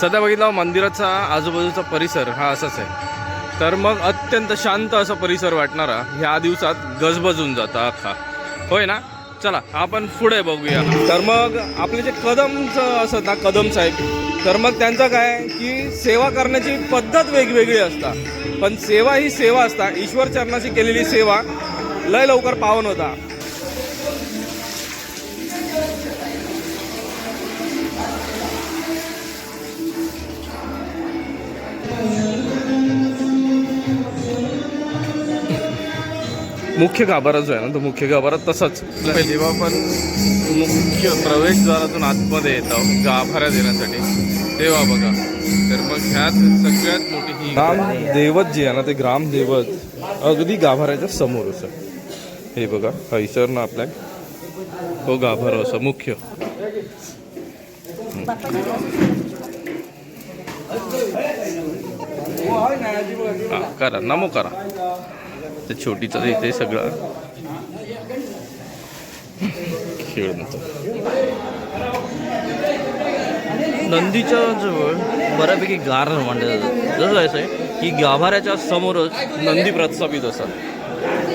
सध्या बघितलं मंदिराचा आजूबाजूचा परिसर हा असाच आहे. तर मग अत्यंत शांत असा परिसर वाटणारा ह्या दिवसात गजबजून जाता अख्खा. होय ना? चला आपण पुढे बघूया. तर मग आपले जे कदमचं असत ना कदम साहेब तर मग त्यांचं काय की सेवा करण्याची पद्धत वेगवेगळी असता. पण सेवा ही सेवा असता. ईश्वर चरणाची केलेली सेवा लय लवकर पावन होता. मुख्य गाभारा जो आहे ना तो मुख्य गाभारा तसाच. जेव्हा आपण मुख्य प्रवेशद्वारातून आतमध्ये येतो गाभाऱ्या देण्यासाठी तेव्हा बघा. तर मग ह्यात सगळ्यात मोठी ही ग्राम दैवत जे आहे ना ते ग्राम दैवत अगदी गाभाऱ्याच्या समोर असं. हे बघा हैसर ना आपल्या. तो गाभारा असं मुख्य. हा, करा नमो करा. ते छोटीचं इथे सगळं. खेळण्याचं नंदीच्या जवळ बऱ्यापैकी गार मांडलं जातं. जसं असं आहे की गाभाऱ्याच्या समोरच नंदी प्रस्थापित असतात.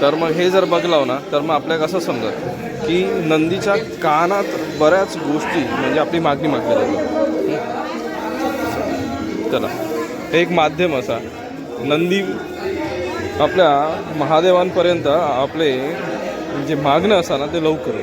तर मग हे जर बघलाव ना तर मग आपल्याला कसं समजत की नंदीच्या कानात बऱ्याच गोष्टी म्हणजे आपली मागणी मागली जातात चला. एक माध्यम असा. नंदी आपल्या महादेवांपर्यंत आपले जे मागणं असा ना ते लवकर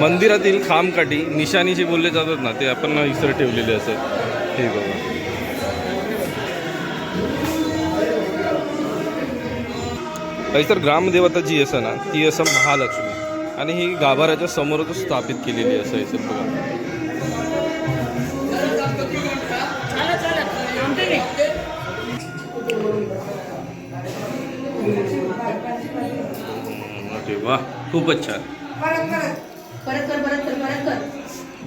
मंदिरातील खामकाठी निशाणी जे बोलले जातात ना ते आपण इसर ठेवलेले असेल. हे बघा. तर ग्रामदेवता जी असं ना ती असं महालक्ष्मी. आणि ही गाभाऱ्याच्या समोरच स्थापित केलेली असं आहे सर बघा. वा खूपच छान. परत कर. परत कर परत कर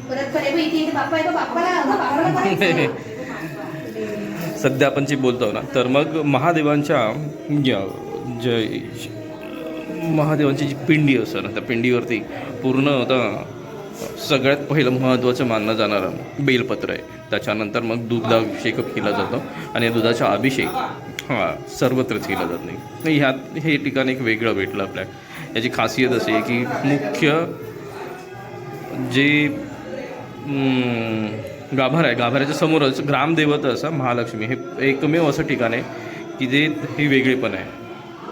परत कर. इथे बाप्पा आहे बाप्पाला परत कर. सध्या आपण जे बोलतो ना तर मग महादेवांच्या या- जे महादेवांची जी पिंडी असतं ना त्या पिंडीवरती पूर्ण आता सगळ्यात पहिलं महत्त्वाचं मानलं जाणारं बेलपत्र आहे. त्याच्यानंतर मग दुधाभिषेक केला जातो आणि या दुधाचा अभिषेक. हां सर्वत्रच केलं जात नाही. नाही ह्यात हे ठिकाण एक वेगळं भेटलं आपल्या याची खासियत अशी आहे की मुख्य जे गाभारा आहे गाभाऱ्याच्या समोरच ग्रामदेवत असं महालक्ष्मी. हे एकमेव असं ठिकाण आहे की जे हे वेगळेपण आहे.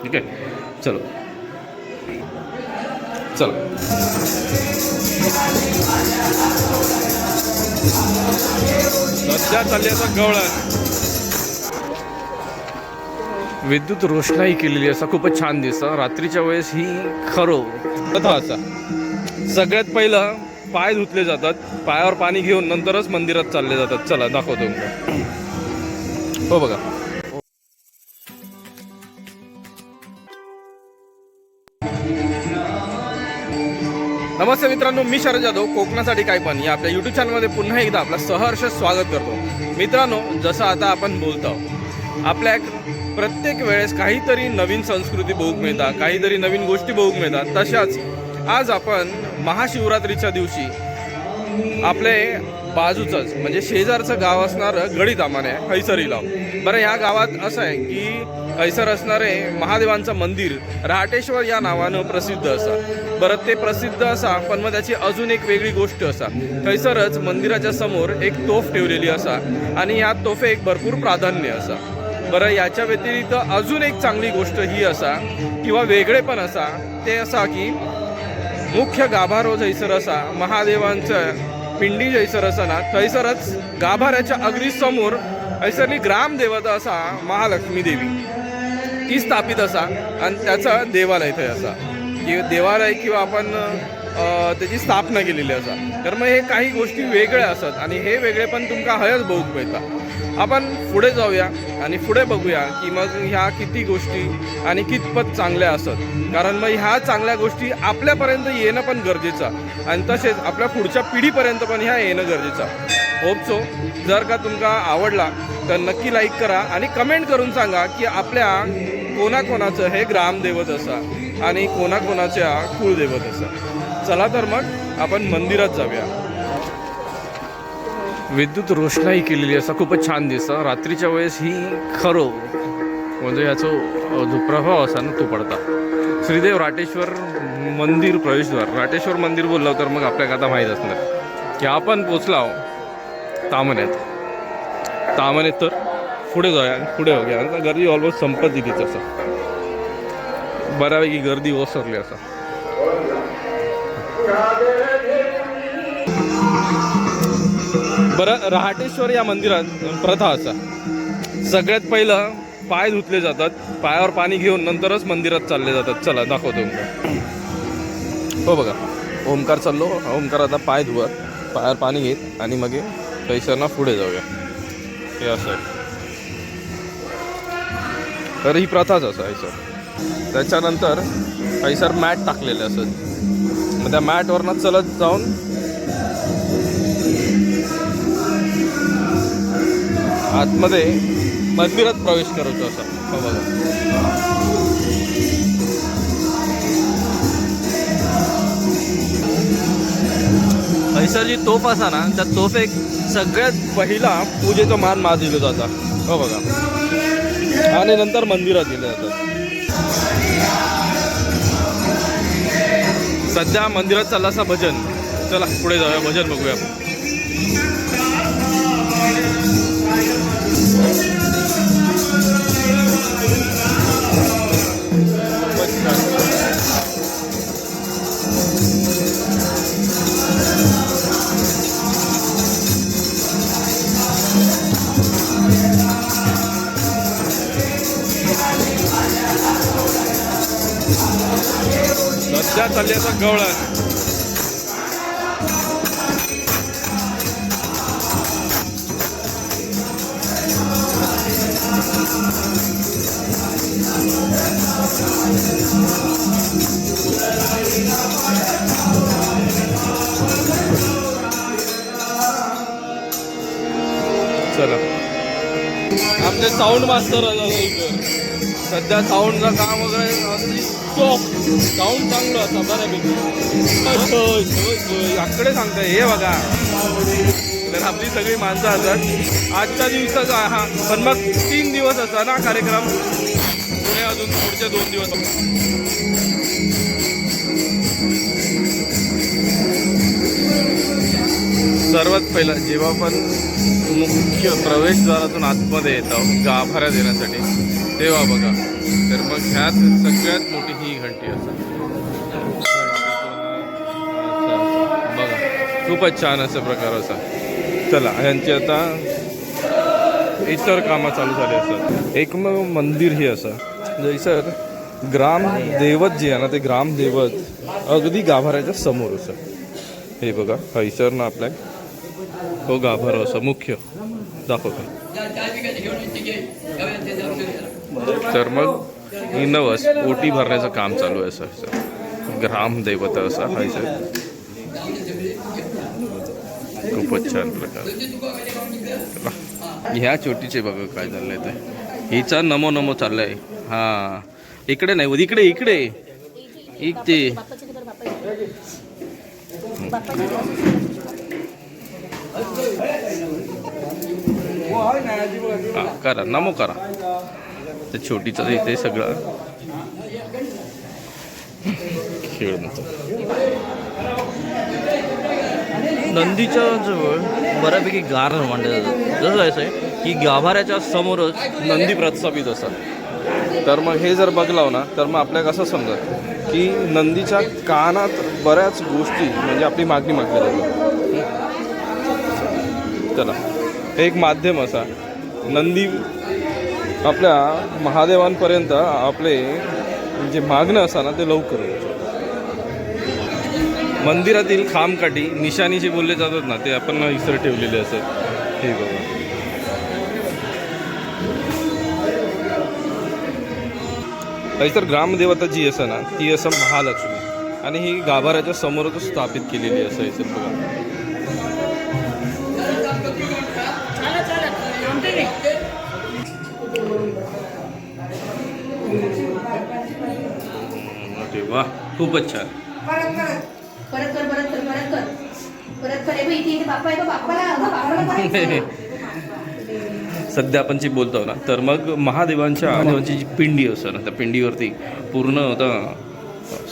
ठीक आहे? चलो. चलो. सध्या चालली आता गवळण. विद्युत रोषणाई केलेली असा खूपच छान दिसतं रात्रीच्या वेळेस ही खरो कथा असा. सगळ्यात पहिलं पाय धुतले जातात पायावर पाणी घेऊन नंतरच मंदिरात चालले जातात. चला दाखवतो हो बघा. नमस्ते मित्रांनो मी शरद जाधव कोकणासाठी काय पण. या आपल्या युट्यूब चॅनलमध्ये पुन्हा एकदा आपलं सहर्ष स्वागत करतो. मित्रांनो जसं आता आपण बोलतो आपल्या प्रत्येक वेळेस काहीतरी नवीन संस्कृती बघूक मिळतात काहीतरी नवीन गोष्टी बघूक मिळतात तशाच आज आपण महाशिवरात्रीच्या दिवशी आपले बाजूचंच म्हणजे शेजारचं गाव असणारं गडी आमाने हैसरी बरं ह्या गावात असं आहे की हैसर असणारे महादेवांचं मंदिर राटेश्वर या नावानं प्रसिद्ध असं. बरं ते प्रसिद्ध असा पण मग त्याची अजून एक वेगळी गोष्ट असा. थंयसरच मंदिराच्या समोर एक तोफ ठेवलेली असा आणि या तोफेक भरपूर प्राधान्य असा. बरं याच्या व्यतिरिक्त अजून एक चांगली गोष्ट ही असा किंवा वेगळे पण असा ते असा की मुख्य गाभारो जैसर असा महादेवांचं पिंडी जैसर असा ना थैसरच गाभाऱ्याच्या अगदी समोर ऐसरली ग्रामदेवता असा महालक्ष्मी देवी. ती स्थापित असा आणि त्याचा देवालय थंय असा. की देवालय किंवा आपण त्याची स्थापना केलेली असा. तर मग हे काही गोष्टी वेगळ्या असतात आणि हे वेगळे पण तुमका हयच बघूक मिळता. आपण पुढे जाऊया आणि पुढे बघूया की मग ह्या किती गोष्टी आणि कितपत चांगल्या असत. कारण मग ह्या चांगल्या गोष्टी आपल्यापर्यंत येणं पण गरजेचं आणि तसेच आपल्या पुढच्या पिढीपर्यंत पण ह्या येणं गरजेचं. होप सो जर का तुमका आवडला तर नक्की लाईक करा आणि कमेंट करून सांगा की आपल्या कोणाकोणाचं हे ग्रामदैवत असा आणि कोणाकोणाच्या कुळदैवत असा. चला तर मग आपण मंदिरात जाऊया. विद्युत रोषणाई केलेली असं खूपच छान दिसतं. रात्रीच्या वेळेस ही खरो म्हणजे ह्याचो अ, जो प्रभाव असा ना तो पडता. श्रीदेव राटेश्वर मंदिर प्रवेशद्वार. राटेश्वर मंदिर बोललं तर मग आपल्याला आता माहीत असणार. की आपण पोचलो तामण्यात. तामण्यात तर पुढे जाऊया पुढे होऊया. गर्दी ऑलमोस्ट संपत दिली तसं बऱ्यापैकी गर्दी ओसरली असं. बरं रहाटेश्वर या मंदिरात प्रथा असा. सगळ्यात पहिलं पाय धुतले जातात पायावर पाणी घेऊन नंतरच मंदिरात चालले जातात. चला दाखवतो तुमका हो बघा ओमकार चाललो ओंकार ओमकार आता पाय धुवत पायावर पाणी घेत आणि मग कैसरना पुढे जाऊया. हे असं आहे. तर ही प्रथाच असं आहे सर त्याच्यानंतर कैसर मॅट टाकलेले असत मग त्या मॅटवरनं चलत जाऊन आतमध्ये मंदिरात प्रवेश करायचो असा. हो बघा. हैसर जी तोफ असा ना त्या तोफ एक सगळ्यात पहिला पूजेचा मान मा दिला जाता. हो बघा. आणि नंतर मंदिरात दिलं जातात सध्या मंदिरात चालला असा भजन. चला पुढे जाऊया भजन बघूया. सध्या चालल्याचा असा गवळण चला. आपले साऊंड मास्तर सध्या साऊंडचं काम वगैरे जाऊन चांगलं असं बऱ्यापैकी आकडे सांगताय हे बघा. तर आपली सगळी माणसं असतात. आजच्या दिवसाचा हा पण मग तीन दिवस असा ना कार्यक्रम? पुढे अजून पुढचे दोन दिवस. सर्वात पहिलं जेव्हा पण मुख्य प्रवेशद्वारातून आतमध्ये येतं गाभाऱ्या देण्यासाठी तेव्हा बघा. ह्यात सगळ्यात मोठी ही घंटी असते. बघा खूपच छान असं प्रकार असा. चला यांची आता इतर कामं चालू झाली असतात. एकमेव मंदिर हे असं. जैसर ग्राम दैवत जे आहे ना ते ग्राम दैवत अगदी गाभाऱ्याच्या समोर असं. हे बघा हैसर ना आपल्या. हो गाभारा असं मुख्य. दाखवतो तर मग? ही नवस ओटी भरण्याचं काम चालू आहे असं असं ग्रामदैवता दैवत असा हैसर खूपच छान प्रकार. ह्या चोटीचे बघा काय चाललंय ते. हिचा नमो नमो चाललाय. हा. इकडे नाही इकडे इकडे. इकडे. करा नमो करा. ते छोटीचं इथे सगळं. खेळ नंदीच्या जवळ बऱ्यापैकी गार मांडलं जातं जसं असं आहे की गाभाऱ्याच्या समोरच नंदी प्रस्थापित असतात. तर मग हे जर बघलाव ना तर मग आपल्याला कसं समजत? की नंदीच्या कानात बऱ्याच गोष्टी म्हणजे आपली मागणी मागली जाते चला हे एक माध्यम असा. नंदी आपल्या महादेवांपर्यंत आपले जे मागणं असा ना ते लवकर मंदिरातील खामकाठी निशाणी जे बोलले जातात ना ते आपण इसर ठेवलेले असत हे बघा. तर ग्रामदेवता जी असं ना ती असं महालक्ष्मी. आणि ही गाभाऱ्याच्या समोरच स्थापित केलेली असं आहे बघा. वा खूपच छान. परत कर परत कर परत कर परत कर. बघ, इथे इथे बाप्पा आहे बघ, बाप्पाला अगं बाप्पाला करायचं. सध्या आपण जी बोलतो ना तर मग महादेवांच्या महादेवांची जी पिंडी असते ना त्या पिंडीवरती पूर्ण आता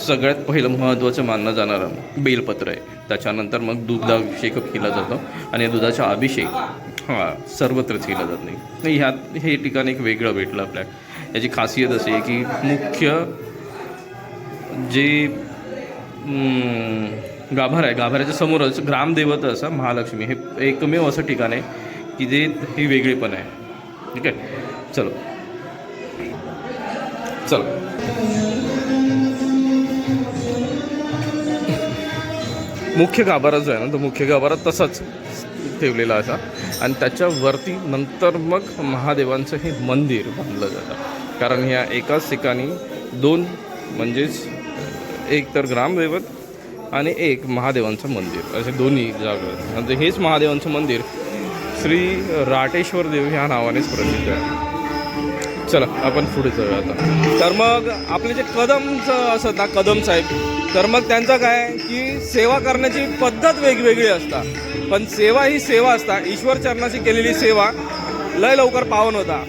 सगळ्यात पहिलं महत्त्वाचं मानलं जाणारं बेलपत्र आहे. त्याच्यानंतर मग दुधाभिषेक केला जातो आणि या दुधाचा अभिषेक हा सर्वत्रच केला जात नाही. नाही ह्यात हे ठिकाण एक वेगळं भेटलं आपल्या. याची खासियत अशी आहे की मुख्य जे गाभार आहे. गाभाऱ्याच्या समोरच ग्रामदेवत असं महालक्ष्मी. हे एकमेव असं ठिकाण आहे की जे ही वेगळेपण आहे. ठीक आहे? चलो. चलो. मुख्य गाभारा जो आहे ना तो मुख्य गाभारा तसाच ठेवलेला असा आणि त्याच्यावरती नंतर मग महादेवांचं हे मंदिर बांधलं जातं. कारण ह्या एकाच ठिकाणी दोन म्हणजेच एक तर ग्रामदैवत आणि एक महादेवांचं मंदिर असे दोन्ही जागा आहेत. आणि हेच महादेवांचं मंदिर श्री राटेश्वर देव ह्या नावानेच प्रसिद्ध आहे. चला आपण पुढे जाऊया आता. तर मग आपले जे कदमचं असत ना कदम साहेब तर मग त्यांचं काय की सेवा करण्याची पद्धत वेगवेगळी असतात. पण सेवा ही सेवा असता. ईश्वर चरणाची केलेली सेवा लय लवकर पावन होता.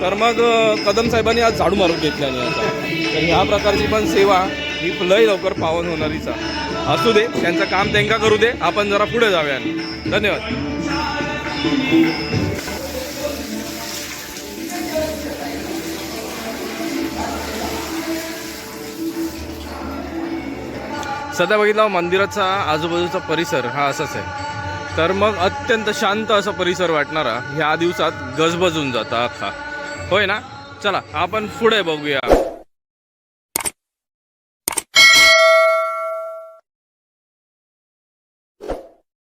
तर मग कदम साहेबांनी आज झाडू मारून घेतल्याने आता. तर ह्या प्रकारची पण सेवा ही लय लवकर पावन होणारीचा असू दे त्यांचं काम त्यांका करू दे आपण जरा पुढे जाऊया. धन्यवाद. सध्या बघितला मंदिराचा आजूबाजूचा परिसर हा असाच आहे. तर मग अत्यंत शांत असा परिसर वाटणारा ह्या दिवसात गजबजून जाता अख्खा होय ना? चला आपण पुढे बघूया.